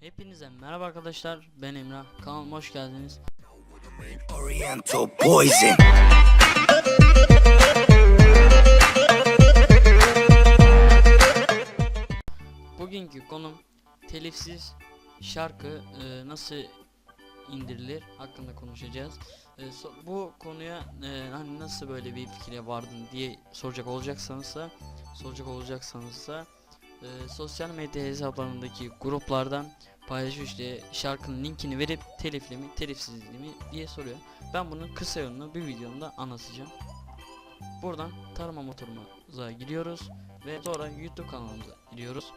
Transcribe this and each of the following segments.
Hepinize merhaba arkadaşlar. Ben Emrah. Kanalıma hoş geldiniz. Oriental poison. Bugünkü konum telifsiz şarkı e, nasıl indirilir hakkında konuşacağız. E, so- Bu konuya e, hani nasıl böyle bir fikre vardın diye soracak olacaksanız da soracak olacaksanız da e, sosyal medya hesaplarındaki gruplardan paylaşıyor işte şarkının linkini verip telifli mi telifsizli mi diye soruyor. Ben bunun kısa yolunu bir videomda anlatacağım. Buradan tarama motorumuza giriyoruz ve sonra YouTube kanalımıza giriyoruz.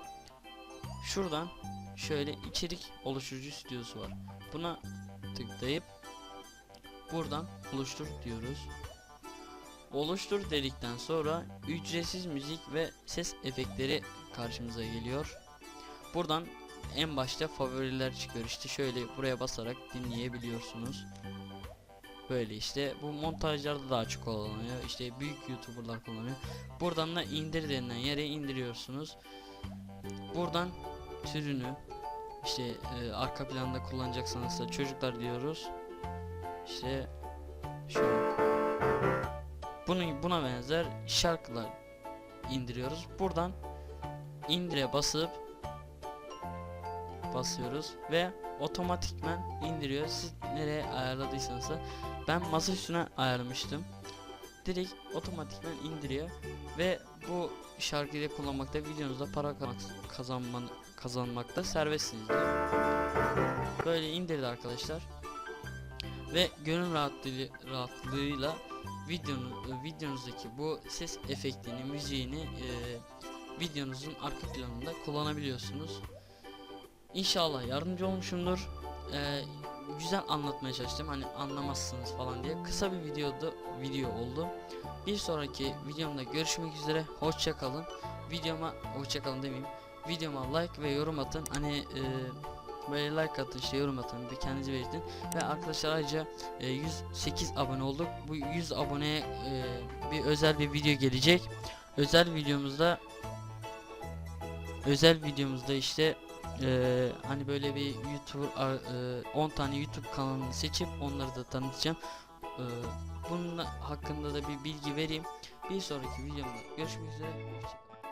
Şuradan şöyle içerik oluşturucu stüdyosu var. Buna tıklayıp buradan oluştur diyoruz. Oluştur dedikten sonra ücretsiz müzik ve ses efektleri karşımıza geliyor. Buradan en başta favoriler çıkıyor işte şöyle buraya basarak dinleyebiliyorsunuz. Böyle işte bu montajlarda daha çok kullanılıyor. İşte büyük youtuberlar kullanıyor. Buradan da indir denilen yere indiriyorsunuz. Buradan türünü işte e, arka planda kullanacaksanız da çocuklar diyoruz. İşte şu bunu buna benzer şarkılar indiriyoruz. Buradan indire basıp basıyoruz ve otomatikmen indiriyor. Siz nereye ayarladıysanız da ben masa üstüne ayarlamıştım. Direkt otomatikmen indiriyor ve bu şarkıyı da kullanmakta videonuzda para kazanman kazanmakta serbestsiniz diyor. Böyle indirdi arkadaşlar. Ve gönül rahatlığı, rahatlığıyla videonu, videonuzdaki bu ses efektini, müziğini e, videonuzun arka planında kullanabiliyorsunuz. İnşallah yardımcı olmuşumdur. E, güzel anlatmaya çalıştım. Hani anlamazsınız falan diye. Kısa bir videoda video oldu. Bir sonraki videomda görüşmek üzere. Hoşça kalın. Videoma hoşça kalın demeyeyim. Videoma like ve yorum atın. Hani e, böyle like atın işte yorum atın. Bir kendinizi belirtin. Ve arkadaşlar ayrıca e, 108 abone olduk. Bu 100 aboneye e, bir özel bir video gelecek. Özel videomuzda özel videomuzda işte e, hani böyle bir YouTube e, 10 tane YouTube kanalını seçip onları da tanıtacağım. E, bunun hakkında da bir bilgi vereyim. Bir sonraki videomda görüşmek üzere. Hoşçakalın.